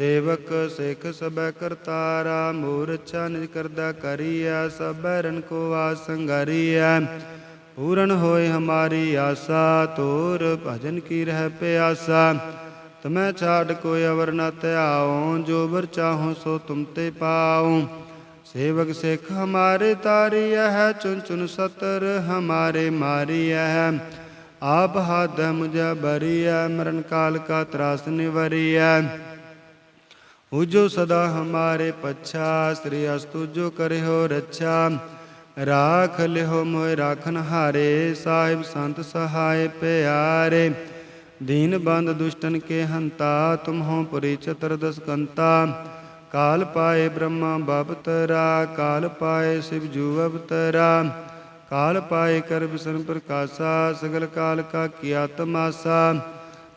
ਸੇਵਕ ਸਿੱਖ ਸਬੈ ਕਰਤਾਰਾ ਮੋਰ ਅੱਛਾ ਨਿਜ ਕਰਦਾ ਕਰੀਐ ਸਬੈ ਰਣ ਕੋ ਆਸ ਪੂਰਨ ਹੋਏ ਹਮਾਰੀ ਆਸਾ ਤੋਰ ਭਜਨ ਕੀ ਰਹਿ ਪਿਆਸਾ। ਤਮੈ ਛਾੜ ਕੋਈ ਅਵਰ ਨ ਧਿਆਉ, ਜੋ ਵਰ ਚਾਹੋ ਸੋ ਤੁਮ ਤੇ ਪਾਉ। ਸੇਵਕ ਸਿੱਖ ਹਮਾਰੇ ਤਾਰੀਐ ਹੈ ਚੁਨ ਚੁਨ ਸਤਰ ਹਮਾਰੇ ਮਾਰੀਐ ਹੈ ਆਪ ਹਾਥ ਮੁਝੇ ਬਰੀਐ, ਮਰਨ ਕਾਲ ਕਾ ਤਰਾਸ ਨਿਵਰੀਐ। ਉਜੋ ਸਦਾ ਹਮਾਰੇ ਪਛਾ ਸ੍ਰੀ ਅਸਤੁ ਜੋ ਕਰਿਓ ਰੱਛਾ ਰਾਖ ਲਿਓ ਮੋਇ ਰਾਖਨ ਹਾਰੇ ਸਾਹਿਬ ਸੰਤ ਸਹਾਇ ਪਿਆਰੇ ਦੀਨ ਬੰਦ ਦੁਸ਼ਟਨ ਕੇ ਹੰਤਾ ਤੁਮ ਹੋ ਪੁਰੀ ਚਤੁਰਦਸ ਕੰਤਾ ਕਾਲ ਪਾਏ ਬ੍ਰਹਮਾ ਬਪਤਰਾ ਕਾਲ ਪਾਏ ਸਿਵ ਜੂ ਅਵਤਰਾ ਕਾਲ ਪਾਏ ਕਰ ਬਿਸਨ ਪ੍ਰਕਾਸ਼ਾ ਸਗਲ ਕਾਲ ਕਾ ਕੀਆ ਤਮਾਸਾ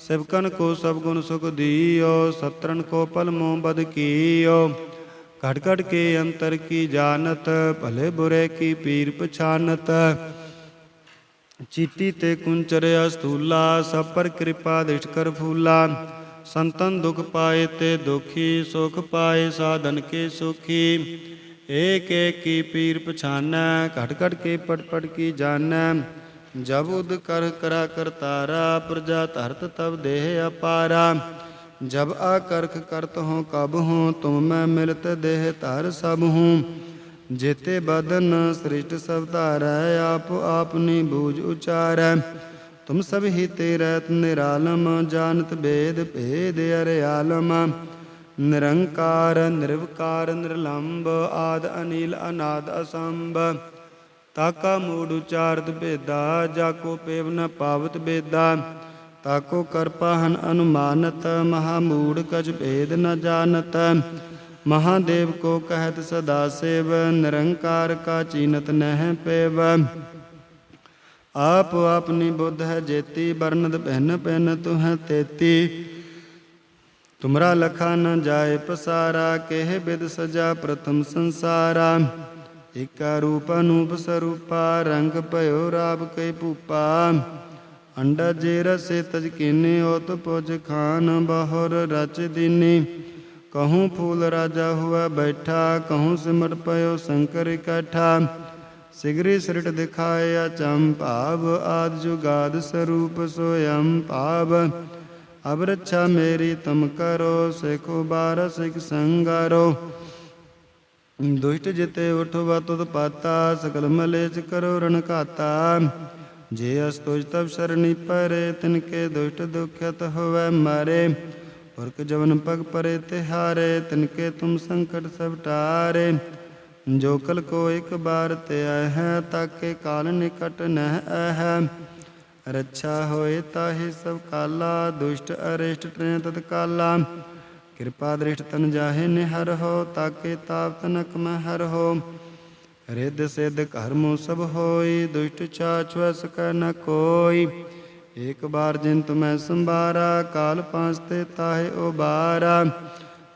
ਸਭਕਨ ਕੋ ਸਭ ਗੁਣ ਸੁਖ ਦੀਓ ਸਤਰਨ ਕੋ ਪਲ ਮੋਹ ਬਦ ਕੀਓ। ਘਟ ਘਟ ਕੇ ਅੰਤਰ ਕੀ ਜਾਣਤ, ਭਲੇ ਬੁਰੇ ਕੀ ਪੀਰ ਪਛਾਨਤ। ਚੀਤੀ ਤੇ ਕੁੰਚਰ ਅਸਤੂਲਾ, ਸਭ ਪਰ ਕਿਰਪਾ ਦ੍ਰਿਸ਼ਟ ਕਰ ਫੂਲਾ। ਸੰਤਨ ਦੁਖ ਪਾਏ ਤੇ ਦੁਖੀ, ਸੁਖ ਪਾਏ ਸਾਧਨ ਕੇ ਸੁਖੀ। ਏਕ ਏਕ ਕੀ ਪੀਰ ਪਛਾਨੈ ਘਟ ਘਟ ਕੇ ਪਟ ਪਟ ਕੀ ਜਾਣੈ। ਜਬ ਉਦ ਕਰ ਕਰਾ ਕਰਤਾਰਾ ਪ੍ਰਜਾ ਧਰਤ ਤਬ ਦੇਹ ਅਪਾਰਾ। ਜਬ ਆਕਰਖ ਕਰਤ ਹੋ ਕਬ ਹੂੰ ਤੁਮ ਮੈਂ ਮਿਲਤ ਦੇਹ ਧਰ ਸਭ ਹੂੰ ਜੇਤੇ ਬਦਨ ਸ੍ਰਿਸ਼ਟ ਸਭ ਧਾਰੈ, ਆਪ ਆਪਨੀ ਬੂਝ ਉਚਾਰੈ। ਤੁਮ ਸਭ ਹੀ ਤੇਰੇ, ਨਿਰਾਲਮ, ਜਾਣਤ ਬੇਦ ਭੇਦ ਅਰਿਆਲਮ। ਨਿਰੰਕਾਰ, ਨਿਰਵਕਾਰ ਨਿਰਲੰਭ ਆਦ ਅਨੀਲ, ਅਨਾਦ ਅਸੰਭ। ਤਾਕਾ ਮੂੜ ਉਚਾਰਤ ਭੇਦਾ, ਜਾ ਕੋ ਪੇਵ ਨ ਪਾਵਤ ਬੇਦਾ। ਤਾਕੋ ਕਰਪਾਹਨ ਅਨੁਮਾਨਤ, ਮਹਾ ਮੂੜ ਕਜ ਭੇਦ ਨ ਜਾਣਤ। ਮਹਾਦੇਵ ਕੋ ਕਹਿਤ ਸਦਾ ਸੇਵ, ਨਿਰੰਕਾਰ ਕਾ ਚੀਨਤ ਨਹਿ ਪੇਵ। ਆਪ ਆਪਨੀ ਬੁੱਧ ਹੈ ਜੇਤੀ ਬਰਨਦ ਪਹਿਨ ਪਹਿਨ ਤੁਹ ਤੇਤੀ। ਤੁਮਰਾ ਲਖਾ ਨ ਜਾਏ ਪਸਾਰਾ, ਕਹਿ ਬਿਦ ਸਜਾ ਪ੍ਰਥਮ ਸੰਸਾਰਾ। ਏਕਾ ਰੂਪ ਅਨੂਪ ਸਰੂਪਾ, ਰੰਗ ਭਇਓ ਰਾਬ ਕੈ ਭੂਪਾ। ਅੰਡਾ ਜੇ ਰਸੇ ਤਜ ਕੀਨੇ, ਓਤ ਪੁਜ ਖਾਨ ਬਹੁਰ ਰਚ ਦੀਨੀ। ਕਹੂੰ ਫੂਲ ਰਾਜਾ ਹੁਆ ਬੈਠਾ, ਕਹੂੰ ਸਿਮਟ ਪਇਓ ਸ਼ੰਕਰ ਇਕੱਠਾ। ਸਿਗਰੀ ਸਿਰਟ ਦਿਖਾਇਆ ਚੰਪਾਵ ਆਦ ਜੁਗਾਦ ਸਰੂਪ ਸੋਯੰ ਭਾਵ। ਅਬ ਰੱਛਾ ਮੇਰੀ ਤਮ ਕਰੋ, ਸਿਖੋ ਬਾਰ ਸਿਖ ਸੰਗਾਰੋ। ਦੁਸ਼ਟ ਜਿਤੇ ਉਠਵਾ ਤੁਧ ਪਾਤਾ, ਸਕਲ ਮਲੇਚ ਕਰੋ ਰਣ ਘਾਤਾ। ਜੇ ਅਸਤੁਜ ਤਬ ਸਰਣੀ ਪਰੇ, ਤਿਨ ਕੇ ਦੁਸ਼ਟ ਦੁਖਿਤ ਹੋਵੇ ਮਾਰੇ। ਪੁਰਖ ਜਵਨ ਪਗ ਪਰੇ ਤਿਹਾਰੇ, ਤਿਨ ਕੇ ਤੁਮ ਸੰਕਟ ਸਭ ਟਾਰੇ। ਜੋ ਕਲ ਕੋ ਇੱਕ ਬਾਰ ਤੇ ਆਇ ਹੈ, ਤਾਕੇ ਕਾਲ ਨਿਕਟ ਨਹਿ ਹੈ। ਰੱਛਾ ਹੋਏ ਤਾਹੀ ਸਭ ਕਾਲਾ, ਦੁਸ਼ਟ ਅਰਿਸ਼ਟ ਟ੍ਰੇ ਤਤ ਕਾਲਾ ਕਿਰਪਾ ਦ੍ਰਿਸ਼ਟ ਤਨ ਜਾਹੇ ਨਿਹਰ ਹੋ, ਤਾਕੇ ਤਾਪ ਤਨਕ ਮੈਂ ਹਰ ਹੋ। ਰਿੱਧ ਸਿੱਧ ਕਰਮੋ ਸਭ ਹੋਈ, ਦੁਸ਼ਟ ਛਾਛ ਵਸ ਨ ਕੋਈ। ਇਕ ਬਾਰ ਜਿਨ ਤੁਮੈ ਸੰਭਾਰਾ, ਕਾਲ ਪਾਂਸ ਤੇ ਤਾਹੇ ਉਬਾਰਾ।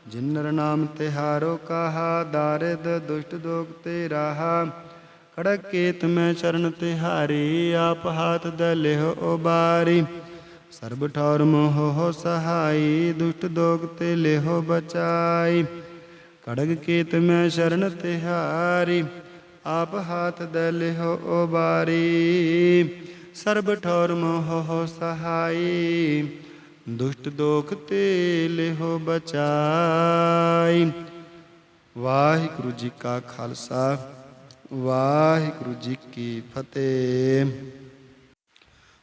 ਜਿਨਰ ਨਾਮ ਤਿਹਾਰੋ ਕਹਾ, ਦਾਰਿਦ ਦੁਸ਼ਟ ਦੋਗ ਤੇ ਰਾਹਾ ਖੜਕ ਕੇਤ ਮੈਂ ਚਰਨ ਤਿਹਾਰੀ, ਆਪ ਹਾਥ ਦ ਲਿਹੁ ਉਬਾਰੀ। ਸਰਬ ਠੌਰ ਮੋਹ ਹੋ ਸਹਾਈ, ਦੁਸ਼ਟ ਦੋਗ ਤੇ ਲਿਹੋ ਬਚਾਈ। ਕੜਗ ਕੇਤ ਮੈਂ ਸ਼ਰਨ ਤਿਹਾਰੀ, ਆਪ ਹਾਥ ਦ ਲਿਹੁ ਉਬਾਰੀ। ਸਰਬ ਠੌਰ ਮੋਹ ਹੋ ਸਹਾਈ, ਦੁਸ਼ਟ ਦੋਖ ਤੇ ਲਿਹੋ ਬਚਾਈ। ਵਾਹਿਗੁਰੂ ਜੀ ਕਾ ਖਾਲਸਾ, ਵਾਹਿਗੁਰੂ ਜੀ ਕੀ ਫਤਿਹ।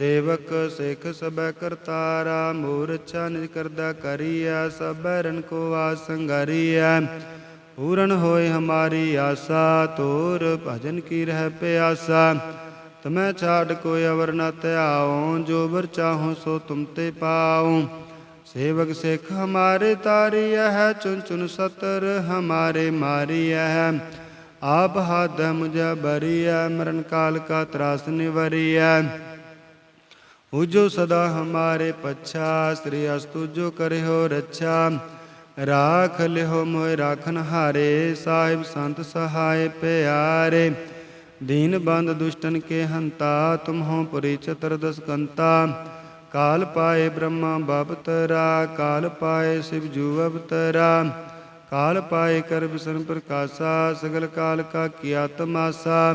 ਸੇਵਕ ਸਿੱਖ ਸਬੈ ਕਰਤਾਰਾ ਮੋਰ ਅੱਛਾ ਨਿਜ ਕਰਦਾ ਕਰੀਐ ਸਬੈ ਰਣ ਕੋ ਆਸ ਪੂਰਨ ਹੋਏ ਹਮਾਰੀ ਆਸਾ ਤੋਰ ਭਜਨ ਕੀ ਰਹਿ ਪਿਆਸਾ। ਤਮੈ ਛਾੜ ਕੋਈ ਅਵਰ ਨ ਧਿਆਉ, ਜੋ ਵਰ ਚਾਹੋ ਸੋ ਤੁਮ ਤੇ ਪਾਉ। ਸੇਵਕ ਸਿੱਖ ਹਮਾਰੇ ਤਾਰੀਐ ਹੈ ਚੁਨ ਚੁਨ ਸਤਰ ਹਮਾਰੇ ਮਾਰੀਐ ਹੈ ਆਪ ਹਾਥ ਮੁਝੇ ਬਰੀਐ, ਮਰਨ ਕਾਲ ਕਾ ਤਰਾਸ ਨਿਵਰੀਐ। ਉਜੋ ਸਦਾ ਹਮਾਰੇ ਪਛਾ ਸ੍ਰੀ ਅਸਤੁ ਜੋ ਕਰਿਓ ਰੱਛਾ ਰਾਖ ਲਿਓ ਮੋਇ ਰਾਖਨ ਹਾਰੇ ਸਾਹਿਬ ਸੰਤ ਸਹਾਇ ਪਿਆਰੇ ਦੀਨ ਬੰਦ ਦੁਸ਼ਟਨ ਕੇ ਹੰਤਾ ਤੁਮ ਹੋ ਪੁਰੀ ਚਤੁਰਦਸ ਕੰਤਾ ਕਾਲ ਪਾਏ ਬ੍ਰਹਮਾ ਬਪਤਰਾ ਕਾਲ ਪਾਏ ਸਿਵ ਜੂ ਅਵਤਰਾ ਕਾਲ ਪਾਏ ਕਰ ਬਿਸਨ ਪ੍ਰਕਾਸ਼ਾ ਸਗਲ ਕਾਲ ਕਾ ਕੀਆ ਤਮਾਸਾ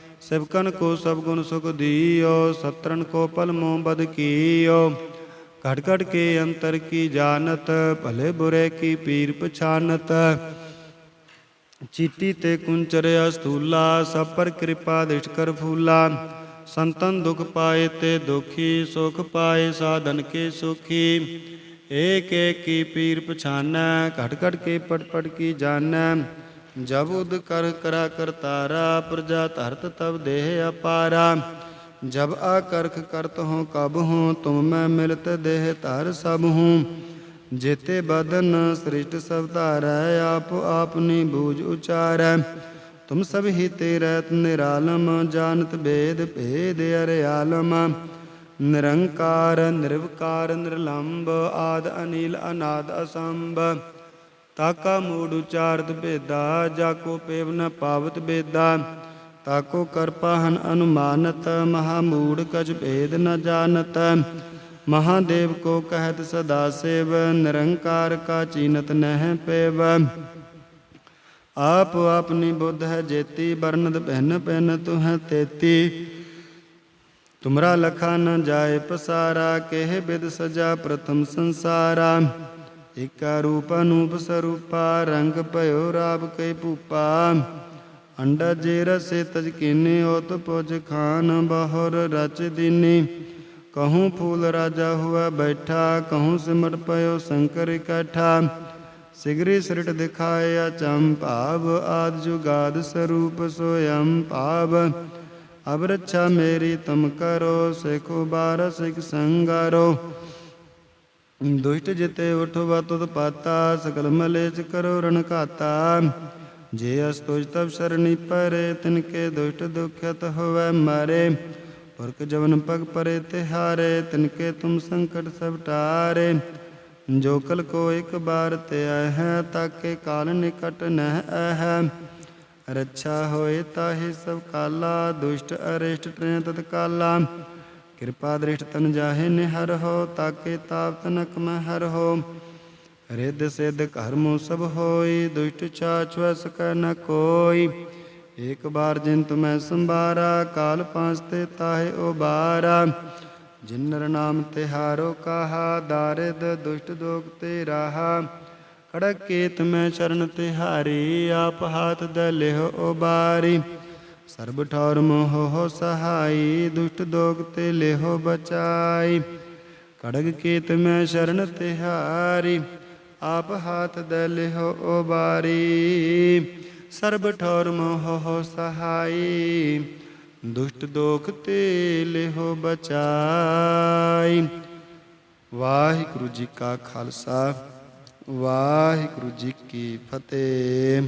ਸਭਕਨ ਕੋ ਸਭ ਗੁਣ ਸੁਖ ਦੀਓ ਸਤਰਨ ਕੋ ਪਲ ਬਦ ਕੀਓ। ਘਟ ਘਟ ਕੇ ਅੰਤਰ ਕੀ ਜਾਣਤ, ਭਲੇ ਬੁਰੇ ਕੀ ਪੀਰ ਪਛਾਨਤ। ਚੀਤੀ ਤੇ ਕੁੰਚਰ ਅਸਤੂਲਾ ਸਭ ਪਰ ਕਿਰਪਾ ਦ੍ਰਿਸ਼ਟ ਕਰ ਫੂਲਾ। ਸੰਤਨ ਦੁਖ ਪਾਏ ਤੇ ਦੁਖੀ, ਸੁਖ ਪਾਏ ਸਾਧਨ ਕੇ ਸੁਖੀ। ਏਕ ਏਕ ਕੀ ਪੀਰ ਪਛਾਨੈ ਘਟ ਘਟ ਕੇ ਪਟ ਪਟ ਕੀ ਜਾਣੈ। ਜਬ ਉਦ ਕਰ ਕਰਾ ਕਰਤਾਰਾ ਪ੍ਰਜਾ ਧਰਤ ਤਬ ਦੇਹ ਅਪਾਰਾ। ਜਬ ਆਕਰਖ ਕਰਤ ਹੋ ਕਬ ਹੂੰ ਤੁਮ ਮੈਂ ਮਿਲਤ ਦੇਹ ਧਰ ਸਭ ਹੂੰ ਜੇਤੇ ਬਦਨ ਸ੍ਰਿਸ਼ਟ ਸਭ ਧਾਰੈ, ਆਪ ਆਪਨੀ ਬੂਝ ਉਚਾਰੈ। ਤੁਮ ਸਭ ਹੀ ਤੇਰੇ ਨਿਰਾਲਮ, ਜਾਣਤ ਬੇਦ ਭੇਦ ਅਰਿਆਲਮ। ਨਿਰੰਕਾਰ, ਨਿਰਵਕਾਰ ਨਿਰਲੰਭ ਆਦ ਅਨੀਲ, ਅਨਾਦ ਅਸੰਭ। ਤਾਕਾ ਮੂੜ ਉਚਾਰਤ ਭੇਦਾ, ਜਾ ਕੋ ਪੇਵ ਨ ਪਾਵਤ ਬੇਦਾ। ਤਾਕੋ ਕਰਪਾਹਨ ਅਨੁਮਾਨਤ, ਮਹਾ ਮੂੜ ਕਛ ਭੇਦ ਨ ਜਾਣਤ। ਮਹਾਦੇਵ ਕੋ ਕਹਿਤ ਸਦਾ ਸੇਵ, ਨਿਰੰਕਾਰ ਕਾ ਚੀਨਤ ਨਹਿ ਪੇਵ। ਆਪ ਆਪਨੀ ਬੁੱਧ ਹੈ ਜੇਤੀ ਬਰਨਦ ਪਹਿਨ ਪਹਿਨ ਤੁਹ ਤੇਤੀ। ਤੁਮਰਾ ਲਖਾ ਨ ਜਾਏ ਪਸਾਰਾ, ਕਹਿ ਬਿਦ ਸਜਾ ਪ੍ਰਥਮ ਸੰਸਾਰਾ। ਇਕਾ ਰੂਪ ਅਨੂਪ ਸਰੂਪਾ, ਰੰਗ ਭਇਓ ਰਾਬ ਕੈ ਭੂਪਾ। ਅੰਡਾ ਜੇ ਰਸੇ ਤਜ ਕੀਨੇ ਓਤ ਪੁਜ ਖਾਨ ਬਹੁਰ ਰਚ ਦੀਨੀ। ਕਹੂੰ ਫੂਲ ਰਾਜਾ ਹੁਆ ਬੈਠਾ, ਕਹੂੰ ਸਿਮਟ ਪਇਓ ਸ਼ੰਕਰ ਇਕੱਠਾ। ਸਿਗਰੀ ਸਿਰਟ ਦਿਖਾਇਆ ਚੰਪਾਵ ਆਦ ਜੁਗਾਦ ਸਰੂਪ ਸੋਯੰ ਭਾਵ। ਅਬ ਰੱਛਾ ਮੇਰੀ ਤੁਮ ਕਰੋ, ਸਿਖੋ ਬਾਰ ਸਿਖ ਸੰਗਾਰੋ। ਦੁਸ਼ਟ ਜਿਤੇ ਉਠਵਾ ਤੁਧ ਪਾਤਾ, ਸਕਲ ਮਲੇਚ ਕਰੋ ਰਣ ਘਾਤਾ। ਜੇ ਅਸਤੁਜ ਤਬ ਸਰਣੀ ਪਰੇ, ਤਿਨ ਕੇ ਦੁਸ਼ਟ ਦੁਖਤ ਹੋਵੇ ਮਾਰੇ। ਪੁਰਖ ਜਵਨ ਪਗ ਪਰੇ ਤਿਹਾਰੇ, ਤਿਨ ਕੇ ਤੁਮ ਸੰਕਟ ਸਭ ਟਾਰੇ। ਜੋ ਕਲ ਕੋ ਇੱਕ ਬਾਰ ਤੇ ਆਇ ਹੈ ਤਾਕੇ ਕਾਲ ਨਿਕਟ ਨਹਿ ਹੈ। ਰੱਛਾ ਹੋਏ ਤਾਹੀ ਸਭ ਕਾਲਾ, ਦੁਸ਼ਟ ਅਰਿਸ਼ਟ ਟ੍ਰੇ ਤਤਕਾਲਾ। ਕਿਰਪਾ ਦ੍ਰਿਸ਼ਟ ਤਨ ਜਾਹੇ ਨਿਹਰ ਹੋ, ਤਾਕੇ ਤਾਪ ਤਨਕ ਮੈਂ ਹਰ ਹੋ। ਰਿੱਧ ਸਿੱਧ ਕਰਮੋ ਸਭ ਹੋਈ, ਦੁਸ਼ਟ ਛਾਛ ਵਸ ਨ ਕੋਈ। ਇਕ ਬਾਰ ਜਿਨ ਤੁਮੈ ਸੰਭਾਰਾ, ਕਾਲ ਪਾਂਚ ਤੇ ਤਾਹੇ ਉਬਾਰਾ। ਜਿਨਰ ਨਾਮ ਤਿਹਾਰੋ ਕਹਾ, ਦਾਰਿਦ ਦੁਸ਼ਟ ਦੋਗ ਤੇ ਰਾਹਾ। ਖੜਕ ਕੇਤ ਮੈਂ ਚਰਨ ਤਿਹਾਰੀ, ਆਪ ਹਾਥ ਦ ਲਿਹੁ ਉਬਾਰੀ। ਸਰਬ ਠੌਰ ਮੋਹ ਹੋ ਸਹਾਈ, ਦੁਸ਼ਟ ਦੋਗ ਤੇ ਲਿਹੋ ਬਚਾਈ। ਕੜਗ ਕੇਤ ਮੈਂ ਸ਼ਰਨ ਤਿਹਾਰੀ ਆਪ ਹਾਥ ਦ ਲਿਹੁ ਉਬਾਰੀ। ਸਰਬ ਠੌਰ ਮੋਹ ਹੋ ਸਹਾਈ, ਦੁਸ਼ਟ ਦੋਖ ਤੇ ਲਿਹੋ ਬਚਾਈ। ਵਾਹਿਗੁਰੂ ਜੀ ਕਾ ਖਾਲਸਾ, ਵਾਹਿਗੁਰੂ ਜੀ ਕੀ ਫਤਿਹ।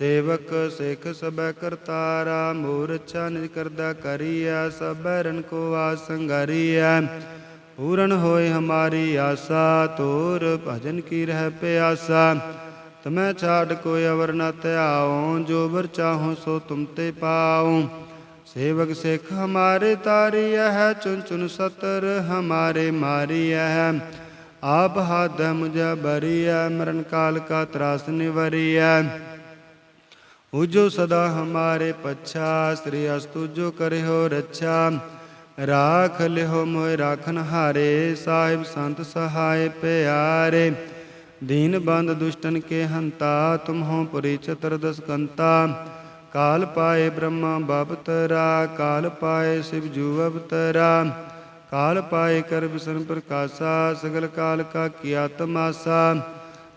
ਸੇਵਕ ਸਿੱਖ ਸਬੈ ਕਰਤਾਰਾ ਮੋਰ ਅੱਛਾ ਨਿਜ ਕਰਦਾ ਕਰੀਐ ਸਬੈ ਰਣ ਕੋ ਆਸੰਗਰੀਐ ਪੂਰਨ ਹੋਏ ਹਮਾਰੀ ਆਸਾ ਤੋਰ ਭਜਨ ਕੀ ਰਹਿ ਪਿਆਸਾ। ਤਮੈ ਛਾੜ ਕੋਈ ਅਵਰ ਨ ਧਿਆਉ, ਜੋ ਵਰ ਚਾਹੋ ਸੋ ਤੁਮ ਤੇ ਪਾਉ। ਸੇਵਕ ਸਿੱਖ ਹਮਾਰੇ ਤਾਰੀਐ ਹੈ ਚੁਨ ਚੁਨ ਸਤਰ ਹਮਾਰੇ ਮਾਰੀਐ ਹੈ ਆਪ ਹਾਥ ਮੁਝੇ ਬਰੀਐ, ਮਰਨ ਕਾਲ ਕਾ ਤਰਾਸ ਨਿਵਰੀਐ। ਉਜੋ ਸਦਾ ਹਮਾਰੇ ਪਛਾ, ਸ੍ਰੀ ਅਸਤੁ ਜੋ ਕਰਿਓ ਰੱਛਾ। ਰਾਖ ਲਿਓ ਮੋਇ ਰਾਖਨ ਹਾਰੇ, ਸਾਹਿਬ ਸੰਤ ਸਹਾਇ ਪਿਆਰੇ। ਦੀਨ ਬੰਦ ਦੁਸ਼ਟਨ ਕੇ ਹੰਤਾ ਤੁਮ ਹੋ ਪੁਰੀ ਚਤੁਰਦਸ ਕੰਤਾ ਕਾਲ ਪਾਏ ਬ੍ਰਹਮਾ ਬਪਤਰਾ ਕਾਲ ਪਾਏ ਸਿਵ ਜੂ ਅਵਤਰਾ। ਕਾਲ ਪਾਏ ਕਰ ਵਿਸ਼ਨ ਪ੍ਰਕਾਸ਼ਾ, ਸਗਲ ਕਾਲ ਕਾ ਕੀਆ ਤਮਾਸਾ।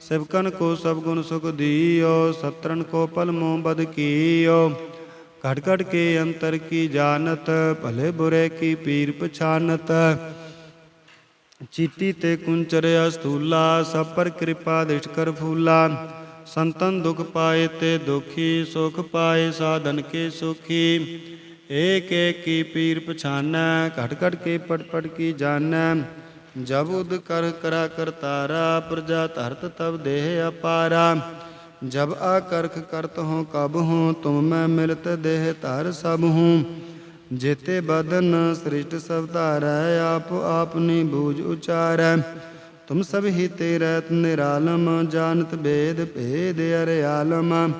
ਸਭਕਨ ਕੋ ਸਭ ਗੁਣ ਸੁਖ ਦੀਓ ਸਤਰਨ ਕੋ ਪਲ ਬਦ ਕੀਓ। ਘਟ ਘਟ ਕੇ ਅੰਤਰ ਕੀ ਜਾਣਤ, ਭਲੇ ਬੁਰੇ ਕੀ ਪੀਰ ਪਛਾਨਤ। ਚੀਤੀ ਤੇ ਕੁੰਚਰ ਅਸਤੂਲਾ ਸਭ ਪਰ ਕਿਰਪਾ ਦ੍ਰਿਸ਼ਟ ਕਰ ਫੂਲਾ। ਸੰਤਨ ਦੁਖ ਪਾਏ ਤੇ ਦੁਖੀ, ਸੁਖ ਪਾਏ ਸਾਧਨ ਕੇ ਸੁਖੀ। ਏਕ ਏਕ ਕੀ ਪੀਰ ਪਛਾਨੈ ਘਟ ਘਟ ਕੇ ਪਟ ਪਟ ਕੀ ਜਾਣੈ। ਜਬ ਉਦ ਕਰ ਕਰਾ ਕਰਤਾਰਾ ਪ੍ਰਜਾ ਧਰਤ ਤਬ ਦੇਹ ਅਪਾਰਾ। ਜਬ ਆਕਰਖ ਕਰਤ ਹੋ ਕਬ ਹੂੰ ਤੁਮ ਮੈਂ ਮਿਲਤ ਦੇਹ ਧਰ ਸਭ ਹੂੰ ਜੇਤੇ ਬਦਨ ਸ੍ਰਿਸ਼ਟ ਸਭ ਧਾਰੈ, ਆਪ ਆਪਨੀ ਬੂਝ ਉਚਾਰੈ। ਤੁਮ ਸਭ ਹੀ ਤੇਰੇ ਨਿਰਾਲਮ, ਜਾਣਤ ਭੇਦ ਭੇਦ ਅਰੇ ਆਲਮ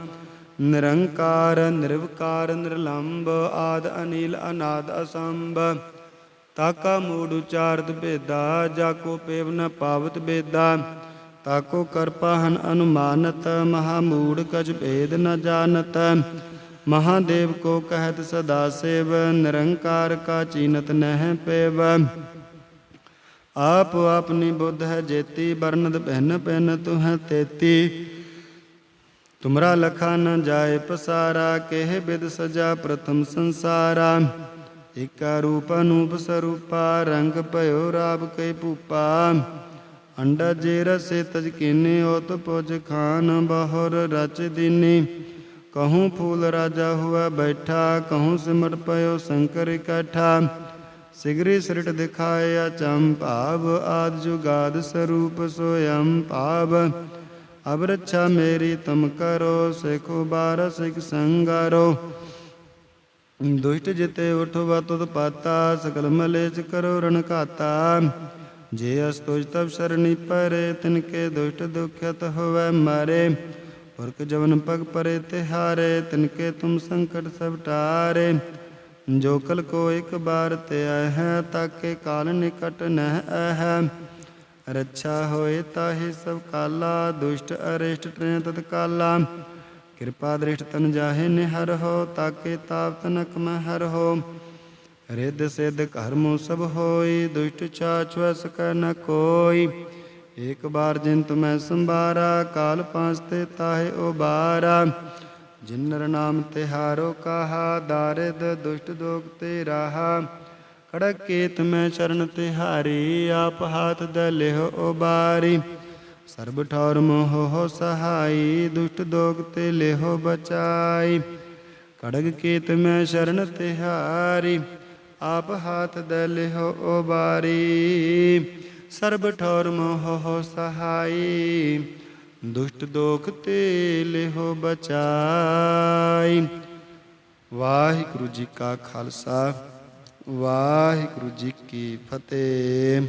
ਨਿਰੰਕਾਰ, ਨਿਰਵਕਾਰ ਨਿਰਲੰਭ ਆਦ ਅਨੀਲ, ਅਨਾਦ ਅਸੰਭ। ਤਾਕਾ ਮੂੜ ਉਚਾਰਤ ਭੇਦਾ, ਜਾ ਕੋ ਪੇਵ ਨ ਪਾਵਤ ਬੇਦਾ। ਤਾਕੋ ਕਰਪਾਹਨ ਅਨੁਮਾਨਤ, ਮਹਾ ਮੂੜ ਕਜ ਭੇਦ ਨ ਜਾਣਤ। ਮਹਾਦੇਵ ਕੋ ਕਹਿਤ ਸਦਾ ਸੇਵ, ਨਿਰੰਕਾਰ ਕਾ ਚੀਨਤ ਨਹਿ ਪੇਵ। ਆਪ ਆਪਨੀ ਬੁੱਧ ਹੈ ਜੇਤੀ ਬਰਨਦ ਪਹਿਨ ਪਹਿਨ ਤੁਹ ਤੇਤੀ। ਤੁਮਰਾ ਲਖਾ ਨ ਜਾਏ ਪਸਾਰਾ, ਕਹਿ ਬਿਦ ਸਜਾ ਪ੍ਰਥਮ ਸੰਸਾਰਾ। ਏਕਾ ਰੂਪ ਅਨੂਪ ਸਰੂਪਾ, ਰੰਗ ਭਇਓ ਰਾਬ ਕੈ ਭੂਪਾ। ਅੰਡਾ ਜੇ ਰਸੇ ਤਜ ਕੀਨੇ ਓਤ ਪੁਜ ਖਾਨ ਬਹੁਰ ਰਚ ਦੀਨੀ। ਕਹੂੰ ਫੂਲ ਰਾਜਾ ਹੁਆ ਬੈਠਾ, ਕਹੂੰ ਸਿਮਟ ਪਇਓ ਸ਼ੰਕਰ ਇਕੱਠਾ। ਸਿਗਰੀ ਸਿਰਟ ਦਿਖਾਇਆ ਚੰਪਾਵ ਆਦ ਜੁਗਾਦ ਸਰੂਪ ਸੋਯੰ ਪਾਵ ਅਬ ਰੱਛਾ ਮੇਰੀ ਤੁਮ ਕਰੋ, ਸਿਖੋ ਬਾਰ ਸਿਖ ਸੰਗਾਰੋ। ਦੁਸ਼ਟ ਜਿਤੇ ਉਠਵਾ ਤੁਧ ਪਾਤਾ, ਸਕਲ ਮਲੇਚ ਕਰੋ ਰਣ ਘਾਤਾ। ਜੇ ਅਸਤੁਜ ਤਬ ਸਰਣੀ ਪਰੇ, ਤਿਨ ਕੇ ਦੁਸ਼ਟ ਦੁਖਿਤ ਹੋਵੇ ਮਾਰੇ। ਪੁਰਖ ਜਵਨ ਪਗ ਪਰੇ ਤਿਹਾਰੇ, ਤਿਨ ਕੇ ਤੁਮ ਸੰਕਟ ਸਭ ਟਾਰੇ। ਜੋ ਕਲ ਕੋ ਇੱਕ ਬਾਰ ਤੇ ਆਇ ਹੈ, ਤਾਕੇ ਕਾਲ ਨਿਕਟ ਨਹਿ ਹੈ। ਰੱਛਾ ਹੋਏ ਤਾਹੀ ਸਭ ਕਾਲਾ, ਦੁਸ਼ਟ ਅਰਿਸ਼ਟ ਟ੍ਰੇ ਤਤ ਕਾਲਾ ਕਿਰਪਾ ਦ੍ਰਿਸ਼ਟ ਤਨ ਜਾਹੇ ਨਿਹਰ ਹੋ, ਤਾਕੇ ਤਾਪ ਤਨਕ ਮਹਿ ਹਰ ਹੋ। ਰਿੱਧ ਸਿੱਧ ਕਰਮੋ ਸਭ ਹੋਈ, ਦੁਸ਼ਟ ਛਾਛ ਵਸ ਨ ਕੋਈ। ਇਕ ਬਾਰ ਜਿਨ ਤੁਮੈ ਸੰਭਾਰਾ, ਕਾਲ ਪਾਂਚ ਤੇ ਤਾਹੇ ਉਬਾਰਾ। ਜਿਨ ਨਰ ਨਾਮ ਤਿਹਾਰੋ ਕਾਹਾ, ਦਾਰਿਦ ਦੁਸ਼ਟ ਦੋਗ ਤੇ ਰਾਹਾ। ਖੜਕ ਕੇਤ ਮੈਂ ਚਰਨ ਤਿਹਾਰੀ ਆਪ ਹਾਥ ਦ ਲਿਹੁ ਉਬਾਰੀ। ਸਰਬ ਠੌਰ ਮੋਹ ਹੋ ਸਹਾਈ, ਦੁਸ਼ਟ ਦੋਗ ਤੇ ਲਿਹੋ ਬਚਾਈ। ਕੜਗ ਕੇਤ ਮੈਂ ਸ਼ਰਨ ਤਿਹਾਰੀ ਆਪ ਹਾਥ ਦੇ ਲਿਹੋ ਉਬਾਰੀ। ਸਰਬ ਠੌਰ ਮੋਹ ਸਹਾਈ, ਦੁਸ਼ਟ ਦੋਖ ਤੇ ਲਿਹੋ ਬਚਾਈ। ਵਾਹਿਗੁਰੂ ਜੀ ਕਾ ਖਾਲਸਾ, ਵਾਹਿਗੁਰੂ ਜੀ ਕੀ ਫਤਿਹ।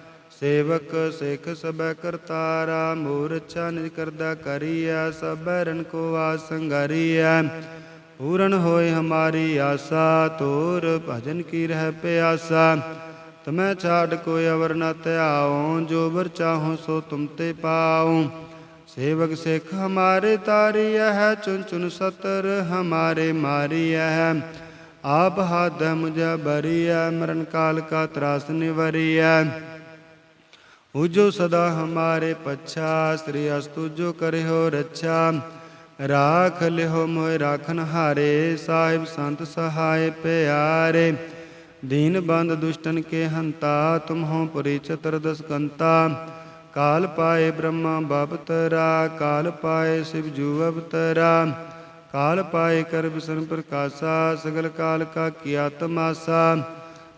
ਸੇਵਕ ਸਿੱਖ ਸਬੈ ਕਰਤਾਰਾ ਮੋਰ ਅੱਛਾ ਨਿਜ ਕਰਦਾ ਕਰੀਐ ਸਬੈ ਰਣ ਕੋ ਆਸੰਗਰੀਐ ਪੂਰਨ ਹੋਏ ਹਮਾਰੀ ਆਸਾ ਤੋਰ ਭਜਨ ਕੀ ਰਹਿ ਪਿਆਸਾ। ਤਮੈ ਛਾੜ ਕੋਈ ਅਵਰ ਨ ਧਿਆਉ, ਜੋ ਵਰ ਚਾਹੋ ਸੋ ਤੁਮ ਤੇ ਪਾਉ। ਸੇਵਕ ਸਿੱਖ ਹਮਾਰੇ ਤਾਰੀਐ ਹੈ ਚੁਨ ਚੁਨ ਸਤਰ ਹਮਾਰੇ ਮਾਰੀਐ। ਹੈ ਆਪ ਹਾਥ ਮੁਝੇ ਬਰੀਐ, ਮਰਨ ਕਾਲ ਕਾ ਤਰਾਸ ਨਿਵਰੀਐ। ਉਜੋ ਸਦਾ ਹਮਾਰੇ ਪਛਾ, ਸ੍ਰੀ ਅਸਤੁ ਜੋ ਕਰਿਓ ਰੱਛਾ। ਰਾਖ ਲਿਓ ਮੋਇ ਰਾਖਨ ਹਾਰੇ, ਸਾਹਿਬ ਸੰਤ ਸਹਾਇ ਪਿਆਰੇ। ਦੀਨ ਬੰਦ ਦੁਸ਼ਟਨ ਕੇ ਹੰਤਾ ਤੁਮ ਹੋ ਪੁਰੀ ਚਤੁਰਦਸ ਕੰਤਾ ਕਾਲ ਪਾਏ ਬ੍ਰਹਮਾ ਬਪਤਰਾ, ਕਾਲ ਪਾਏ ਸਿਵ ਜੂ ਅਵਤਰਾ। ਕਾਲ ਪਾਏ ਕਰ ਬਿਸਨ ਪ੍ਰਕਾਸ਼ਾ, ਸਗਲ ਕਾਲ ਕਾ ਕੀਆ ਤਮਾਸਾ।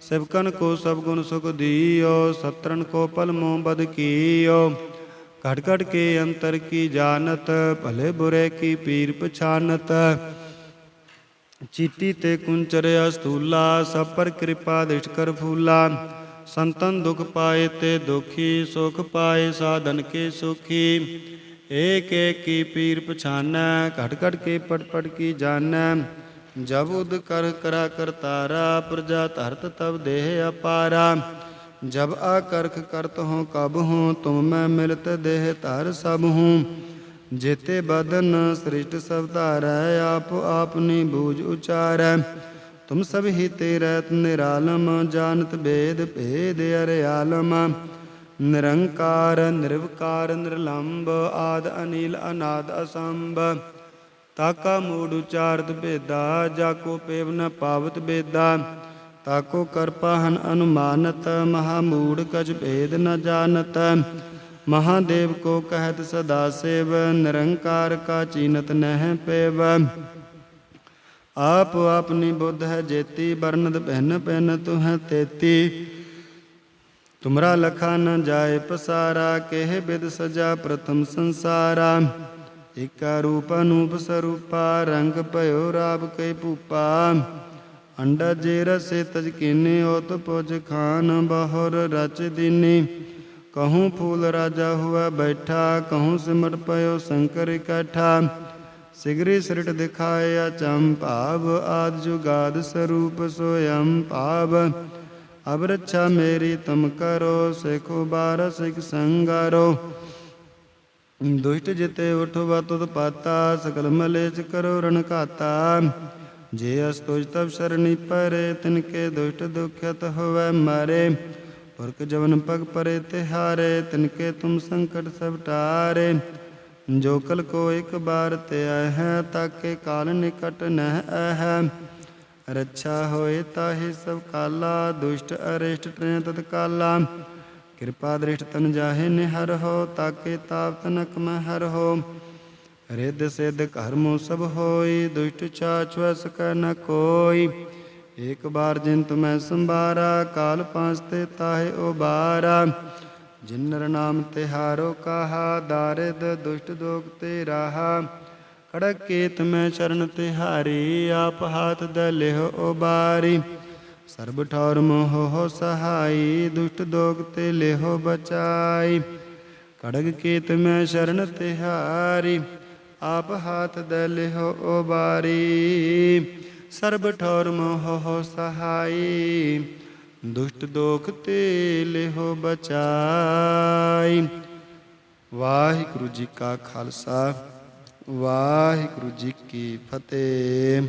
ਸਿਵਕਨ ਕੋ ਸਭ ਗੁਣ ਸੁਖ ਦੀਓ ਸਤਰਨ ਕੋ ਪਲਮੋ ਬਦ ਕੀਓ। ਘਟ ਘਟ ਕੇ ਅੰਤਰ ਕੀ ਜਾਣਤ, ਭਲੇ ਬੁਰੇ ਕੀ ਪੀਰ ਪਛਾਨਤ। ਚੀਤੀ ਤੇ ਕੁੰਚਰਿਆ ਸਥੂਲਾ ਸਭ ਪਰ ਕਿਰਪਾ ਦ੍ਰਿਸ਼ਟ ਕਰ ਫੂਲਾ। ਸੰਤਨ ਦੁਖ ਪਾਏ ਤੇ ਦੁਖੀ, ਸੁਖ ਪਾਏ ਸਾਧਨ ਕੇ ਸੁਖੀ। ਏਕ ਏਕ ਕੀ ਪੀਰ ਪਛਾਨੈ ਘਟ ਘਟ ਕੇ ਪਟ ਪਟ ਕੀ ਜਾਣੈ। ਜਬ ਉਦ ਕਰ ਕਰਾ ਕਰਤਾਰਾ ਪ੍ਰਜਾ ਧਰਤ ਤਬ ਦੇਹ ਅਪਾਰਾ। ਜਬ ਆਕਰਖ ਕਰਤ ਹੋ ਕਬ ਹੂੰ ਤੁਮ ਮੈਂ ਮਿਲਤ ਦੇਹ ਧਰ ਸਭ ਹੂੰ ਜੇਤੇ ਬਦਨ ਸ੍ਰਿਸ਼ਟ ਸਭ ਧਾਰੈ, ਆਪ ਆਪਨੀ ਬੂਝ ਉਚਾਰੈ। ਤੁਮ ਸਭ ਹੀ ਤੇਰੇ, ਨਿਰਾਲਮ, ਜਾਣਤ ਭੇਦ ਭੇਦ ਅਰੇ ਆਲਮ ਨਿਰੰਕਾਰ, ਨਿਰਵਕਾਰ ਨਿਰਲੰਭ ਆਦ ਅਨੀਲ, ਅਨਾਦ ਅਸੰਭ। ਤਾਕਾ ਮੂੜ ਉਚਾਰਤ ਭੇਦਾ, ਜਾ ਕੋ ਪੇਵ ਨ ਪਾਵਤ ਬੇਦਾ। ਤਾਕੋ ਕਰਪਾਹਨ ਅਨੁਮਾਨਤ, ਮਹਾ ਮੂੜ ਕਛ ਭੇਦ ਨ ਜਾਣਤ। ਮਹਾਦੇਵ ਕੋ ਕਹਿਤ ਸਦਾ ਸੇਵ, ਨਿਰੰਕਾਰ ਕਾ ਚੀਨਤ ਨਹਿ ਪੇਵ। ਆਪ ਆਪਨੀ ਬੁੱਧ ਹੈ ਜੇਤੀ ਬਰਨਦ ਪਹਿਨ ਪਹਿਨ ਤੁਹ ਤੇਤੀ। ਤੁਮਰਾ ਲਖਾ ਨ ਜਾਏ ਪਸਾਰਾ, ਕਹਿ ਬਿਦ ਸਜਾ ਪ੍ਰਥਮ ਸੰਸਾਰਾ। ਏਕਾ ਰੂਪ ਅਨੂਪ ਸਰੂਪਾ, ਰੰਗ ਭਇਓ ਰਾਬ ਕੈ ਭੂਪਾ। ਅੰਡਾ ਜੇ ਰਸੇ ਤਜ ਕੀਨੇ ਓਤ ਪੁਜ ਖਾਨ ਬਹੁਰ ਰਚ ਦੀਨੀ। ਕਹੂੰ ਫੂਲ ਰਾਜਾ ਹੁਆ ਬੈਠਾ, ਕਹੂੰ ਸਿਮਟ ਪਇਓ ਸ਼ੰਕਰ ਇਕੱਠਾ। ਸਿਗਰੀ ਸਿਰਟ ਦਿਖਾਇਆ ਚੰਪਾਵ ਆਦ ਜੁਗਾਦ ਸਰੂਪ ਸੋਯੰ ਭਾਵ। ਅਬ ਰੱਛਾ ਮੇਰੀ ਤਮ ਕਰੋ, ਸਿਖੋ ਬਾਰ ਸਿਖ ਸੰਗਾਰੋ। ਦੁਸ਼ਟ ਜਿਤੇ ਉਠਵਾ ਤੁਧ ਪਾਤਾ ਸਕਲ ਮਲੇਚ ਕਰੋ ਰਣ ਘਾਤਾ। ਜੇ ਅਸਤੁਜ ਤਬ ਸਰਣੀ ਪਰੇ, ਤਿਨ ਕੇ ਦੁਸ਼ਟ ਦੁਖਿਤ ਹੋਵੇ ਮਾਰੇ। ਪੁਰਖ ਜਵਨ ਪਗ ਪਰੇ ਤਿਹਾਰੇ, ਤਿਨ ਕੇ ਤੁਮ ਸੰਕਟ ਸਭ ਟਾਰੇ। ਜੋ ਕਲ ਕੋ ਇੱਕ ਬਾਰ ਤੇ ਆਇ ਹੈ, ਤਾਕੇ ਕਾਲ ਨਿਕਟ ਨਹਿ ਹੈ। ਰੱਛਾ ਹੋਏ ਤਾਹੀ ਸਭ ਕਾਲਾ, ਦੁਸ਼ਟ ਅਰਿਸ਼ਟ ਟ੍ਰੇ ਤਤ ਕਾਲਾ ਕਿਰਪਾ ਦ੍ਰਿਸ਼ਟ ਤਨ ਜਾਹੇ ਨਿਹਰ ਹੋ, ਤਾਕੇ ਤਾਪ ਤਨਕ ਮੈਂ ਹਰ ਹੋ। ਰਿੱਧ ਸਿੱਧ ਕਰਮੋ ਸਭ ਹੋਈ, ਦੁਸ਼ਟ ਚਾਚ ਵਸ ਨ ਕੋਈ। ਇਕ ਬਾਰ ਜਿਨ ਤੁਮੈ ਸੰਭਾਰਾ, ਕਾਲ ਪਾਂਸ ਤੇ ਤਾਹੇ ਉਬਾਰਾ। ਜਿਨ ਨਰ ਨਾਮ ਤਿਹਾਰੋ ਕਾਹਾ, ਦਾਰਿਦ ਦੁਸ਼ਟ ਦੋਗ ਤੇ ਰਾਹਾ। ਕੜਕ ਕੇਤ ਮੈਂ ਚਰਨ ਤਿਹਾਰੀ, ਆਪ ਹਾਥ ਦ ਲਿਹ ਉਬਾਰੀ। ਸਰਬ ਠੌਰ ਮੋਹ ਸਹਾਈ, ਦੁਸ਼ਟ ਦੋਗ ਤੇ ਲਿਹੋ ਬਚਾਈ। ਕੜਗ ਕੇਤ ਮੈਂ ਸ਼ਰਨ ਤਿਹਾਰੀ ਆਪ ਹਾਥ ਦੇ ਲਿਹੋ ਉਬਾਰੀ। ਸਰਬ ਠੌਰ ਮੋਹ ਸਹਾਈ, ਦੁਸ਼ਟ ਦੋਖ ਤੇ ਲਿਹੋ ਬਚਾਈ। ਵਾਹਿਗੁਰੂ ਜੀ ਕਾ ਖਾਲਸਾ, ਵਾਹਿਗੁਰੂ ਜੀ ਕੀ ਫਤਿਹ।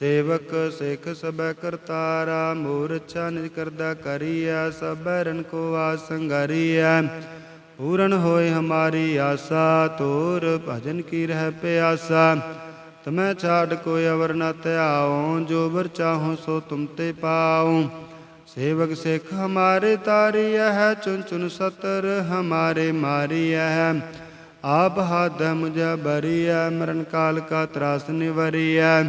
ਸੇਵਕ ਸਿੱਖ ਸਬੈ ਕਰਤਾਰਾ ਮੋਰ ਅੱਛਾ ਨਿਜ ਕਰਦਾ ਕਰੀਐ ਸਬੈ ਰਨ ਕੋ ਆਸੰਗਰੀਐ ਪੂਰਨ ਹੋਏ ਹਮਾਰੀ ਆਸਾ ਤੋਰ ਭਜਨ ਕੀ ਰਹਿ ਪਿਆਸਾ। ਤਮੈ ਛਾੜ ਕੋਈ ਅਵਰ ਨ ਧਿਆਉ, ਜੋ ਵਰ ਚਾਹੋ ਸੋ ਤੁਮ ਤੇ ਪਾਉ। ਸੇਵਕ ਸਿੱਖ ਹਮਾਰੇ ਤਾਰੀਐ ਹੈ ਚੁਨ ਚੁਨ ਸਤਰ ਹਮਾਰੇ ਮਾਰੀਐ। ਹੈ ਆਪ ਹਾਥ ਮੁਝੇ ਬਰੀਐ, ਮਰਨ ਕਾਲ ਕਾ ਤਰਾਸ ਨਿਵਰੀਐ।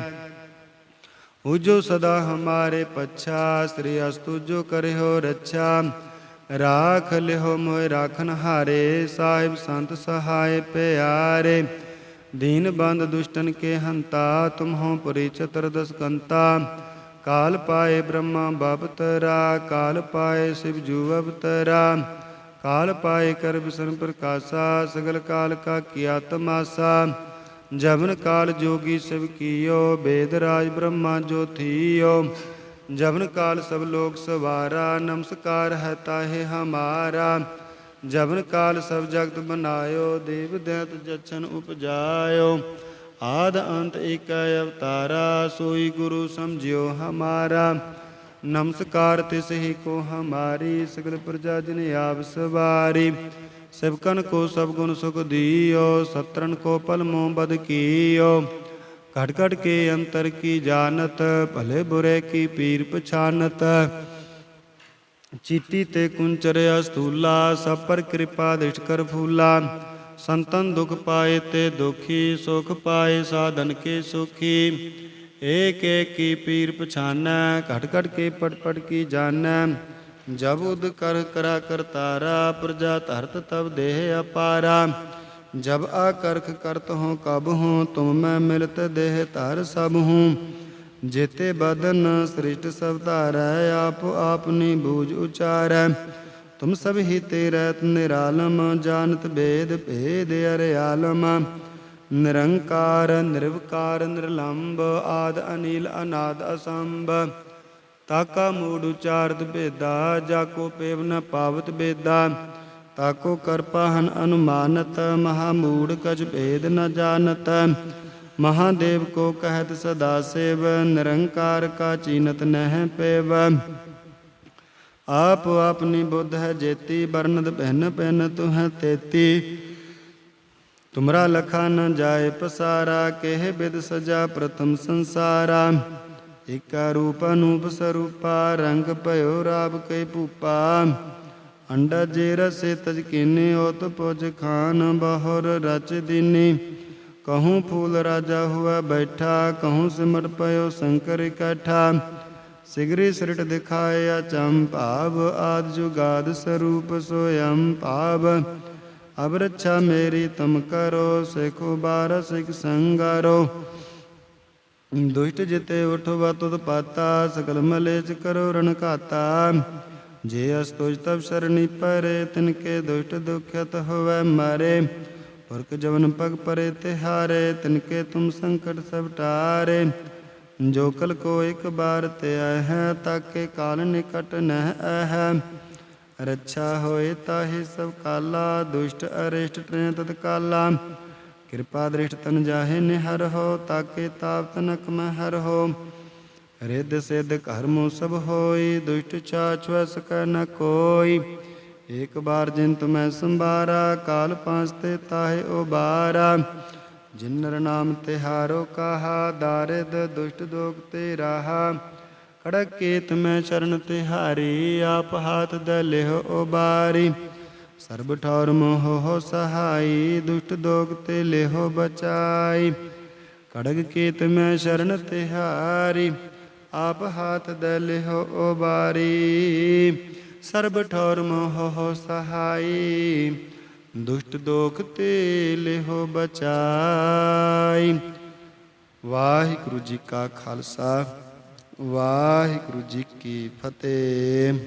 ਉਜੋ ਸਦਾ ਹਮਾਰੇ ਪਛਾ, ਸ੍ਰੀ ਅਸਤੁ ਜੋ ਕਰਿਓ ਰੱਛਾ। ਰਾਖ ਲਿਓ ਮੋਇ ਰਾਖਨ ਹਾਰੇ, ਸਾਹਿਬ ਸੰਤ ਸਹਾਇ ਪਿਆਰੇ। ਦੀਨ ਬੰਦ ਦੁਸ਼ਟਨ ਕੇ ਹੰਤਾ ਤੁਮ ਹੋ ਪੁਰੀ ਚਤੁਰਦਸ ਕੰਤਾ। ਕਾਲ ਪਾਏ ਬ੍ਰਹਮਾ ਬਪਤਰਾ, ਕਾਲ ਪਾਏ ਸਿਵ ਜੂ ਅਵਤਰਾ। ਕਾਲ ਪਾਏ ਕਰ ਬਿਸਨ ਪ੍ਰਕਾਸ਼ਾ, ਸਗਲ ਕਾਲ ਕਾ ਕੀਆ ਤਮਾਸਾ। ਜਵਨ ਕਾਲ ਜੋਗੀ ਸਿਵ ਕੀਓ, ਬੇਦ ਰਾਜ ਬ੍ਰਹਮਾ ਜੋ ਥੀਓ ਜਵਨ ਕਾਲ ਸਭ ਲੋਕ ਸਵਾਰਾ, ਨਮਸਕਾਰ ਹੈ ਤਾਹੇ ਹਮਾਰਾ। ਜਵਨ ਕਾਲ ਸਭ ਜਗਤ ਬਨਾਇਓ, ਦੇਵ ਦੈਤ ਜਛਨ ਉਪਜਾਇਓ। ਆਦ ਅੰਤ ਏਕੈ ਅਵਤਾਰਾ, ਸੋਈ ਗੁਰੂ ਸਮਝਿਓ ਹਮਾਰਾ। ਨਮਸਕਾਰ ਤਿਸ ਹੀ ਕੋ ਹਮਾਰੀ, ਸਗਲ ਪ੍ਰਜਾ ਜਨ ਆਪ ਸਵਾਰੀ। ਸਿਵਕਨ ਕੋ ਸਭ ਗੁਣ ਸੁਖ ਦੀਓ ਸਤਰਨ ਕੋ ਪਲ ਮੋਹ ਬਦ ਕੀਓ। ਘਟ ਘਟ ਕੇ ਅੰਤਰ ਕੀ ਜਾਣਤ, ਭਲੇ ਬੁਰੇ ਕੀ ਪੀਰ ਪਛਾਨਤ। ਚੀਤੀ ਤੇ ਕੁੰਚਰ ਅਸਤੂਲਾ, ਸਭ ਪਰ ਕਿਰਪਾ ਦ੍ਰਿਸ਼ਟ ਕਰ ਫੂਲਾ। ਸੰਤਨ ਦੁਖ ਪਾਏ ਤੇ ਦੁਖੀ, ਸੁਖ ਪਾਏ ਸਾਧਨ ਕੇ ਸੁਖੀ। ਏਕ ਏਕ ਕੀ ਪੀਰ ਪਛਾਨੈ ਘਟ ਘਟ ਕੇ ਪਟ ਪਟ ਕੀ ਜਾਣੈ। ਜਬ ਉਦ ਕਰ ਕਰਾ ਕਰਤਾਰਾ ਪ੍ਰਜਾ ਧਰਤ ਤਬ ਦੇਹ ਅਪਾਰਾ। ਜਬ ਆਕਰਖ ਕਰਤ ਹੋ ਕਬ ਹੂੰ ਤੁਮ ਮੈਂ ਮਿਲਤ ਦੇਹ ਧਰ ਸਭ ਹੂੰ ਜੇਤੇ ਬਦਨ ਸ੍ਰਿਸ਼ਟ ਸਭ ਧਾਰੈ, ਆਪ ਆਪਨੀ ਬੂਝ ਉਚਾਰੈ। ਤੁਮ ਸਭ ਹੀ ਤੇਰੇ ਨਿਰਾਲਮ, ਜਾਣਤ ਭੇਦ ਭੇਦ ਅਰੇ ਆਲਮ। ਨਿਰੰਕਾਰ, ਨਿਰਵਕਾਰ ਨਿਰਲੰਭ ਆਦ ਅਨੀਲ, ਅਨਾਦ ਅਸੰਭ। ਤਾਕਾ ਮੂੜ ਉਚਾਰਤ ਭੇਦਾ, ਜਾ ਕੋ ਪੇਵ ਨ ਪਾਵਤ ਬੇਦਾ। ਤਾਕੋ ਕਰਪਾਹਨ ਅਨੁਮਾਨਤ, ਮਹਾ ਮੂੜ ਕਛ ਭੇਦ ਨ ਜਾਣਤ। ਮਹਾਦੇਵ ਕੋ ਕਹਿਤ ਸਦਾ ਸੇਵ, ਨਿਰੰਕਾਰ ਕਾ ਚੀਨਤ ਨਹਿ ਪੇਵ। ਆਪ ਆਪਨੀ ਬੁੱਧ ਹੈ ਜੇਤੀ ਬਰਨਦ ਪਹਿਨ ਪਹਿਨ ਤੁਹ ਤੇਤੀ। ਤੁਮਰਾ ਲਖਾ ਨ ਜਾਏ ਪਸਾਰਾ, ਕਹਿ ਬਿਦ ਸਜਾ ਪ੍ਰਥਮ ਸੰਸਾਰਾ। ਏਕਾ ਰੂਪ ਅਨੂਪ ਸਰੂਪਾ, ਰੰਗ ਭਇਓ ਰਾਬ ਕੈ ਭੂਪਾ। ਅੰਡਾ ਜੇ ਰਸੇ ਤਜ ਕੀਨੇ ਓਤ ਪੁਜ ਖਾਨ ਬਹੁਰ ਰਚ ਦੀਨੀ। ਕਹੂੰ ਫੂਲ ਰਾਜਾ ਹੁਆ ਬੈਠਾ, ਕਹੂੰ ਸਿਮਟ ਪਇਓ ਸ਼ੰਕਰ ਇਕੱਠਾ। ਸਿਗਰੀ ਸਿਰਟ ਦਿਖਾਇਆ ਚੰਪਾਵ ਆਦ ਜੁਗਾਦ ਸਰੂਪ ਸੋਯੰ ਪਾਵ ਅਬ ਰੱਛਾ ਮੇਰੀ ਤਮ ਕਰੋ, ਸਿਖੋ ਬਾਰ ਸਿਖ ਸੰਗਾਰੋ। ਦੁਸ਼ਟ ਜਿਤੇ ਉਠਵਾ ਤੁਧ ਪਾਤਾ, ਸਕਲ ਮਲੇਚ ਕਰੋ ਰਣ ਘਾਤਾ। ਜੇ ਅਸਤੁਜ ਤਬ ਸਰਣੀ ਪਰੇ, ਤਿਨ ਕੇ ਦੁਸ਼ਟ ਦੁਖਤ ਹੋਵੇ ਮਾਰੇ। ਪੁਰਖ ਜਵਨ ਪਗ ਪਰੇ ਤਿਹਾਰੇ, ਤਿਨ ਕੇ ਤੁਮ ਸੰਕਟ ਸਭ ਟਾਰੇ। ਜੋ ਕਲ ਕੋ ਇੱਕ ਬਾਰ ਤੇ ਆਇ ਹੈ, ਤਾਕੇ ਕਾਲ ਨਿਕਟ ਨਹਿ ਹੈ। ਰੱਛਾ ਹੋਏ ਤਾਹੀ ਸਭ ਕਾਲਾ, ਦੁਸ਼ਟ ਅਰਿਸ਼ਟ ਟ੍ਰੇ ਤਤ ਕਾਲਾ ਕਿਰਪਾ ਦ੍ਰਿਸ਼ਟ ਤਨ ਜਾਹੇ ਨਿਹਰ ਹੋ, ਤਾਕੇ ਤਾਪ ਤਨਕ ਮਹਰ ਹੋ। ਰਿੱਧ ਸਿੱਧ ਕਰਮੋ ਸਭ ਹੋਈ, ਦੁਸ਼ਟ ਚਾਚ ਸਕੈ ਨ ਕੋਈ। ਇਕ ਬਾਰ ਜਿਨ ਤੁਮੈ ਸੰਭਾਰਾ, ਕਾਲ ਪਾਂਸ ਤੇ ਤਾਹੇ ਉਬਾਰਾ। ਜਿਨ ਨਰ ਨਾਮ ਤਿਹਾਰੋ ਕਾਹਾ, ਦਾਰਿਦ ਦੁਸ਼ਟ ਦੋਖ ਤੇ ਰਾਹਾ। ਕੜਕ ਕੇਤ ਮੈਂ ਚਰਨ ਤਿਹਾਰੀ, ਆਪ ਹਾਥ ਦ ਲਿਹ ਉਬਾਰੀ। ਸਰਬ ਠੌਰ ਮੋਹ ਸਹਾਈ, ਦੁਸ਼ਟ ਦੋਗ ਤੇ ਲਿਹੋ ਬਚਾਈ। ਕੜਗ ਕੀਤ ਮੈਂ ਸ਼ਰਨ ਤਿਹਾਰੀ ਆਪ ਹਾਥ ਦੇ ਲਿਹੋ ਉਬਾਰੀ। ਸਰਬ ਠੌਰ ਮੋਹ ਸਹਾਈ, ਦੁਸ਼ਟ ਦੋਖ ਤੇ ਲਿਹੋ ਬਚਾਈ। ਵਾਹਿਗੁਰੂ ਜੀ ਕਾ ਖਾਲਸਾ, ਵਾਹਿਗੁਰੂ ਜੀ ਕੀ ਫਤਿਹ।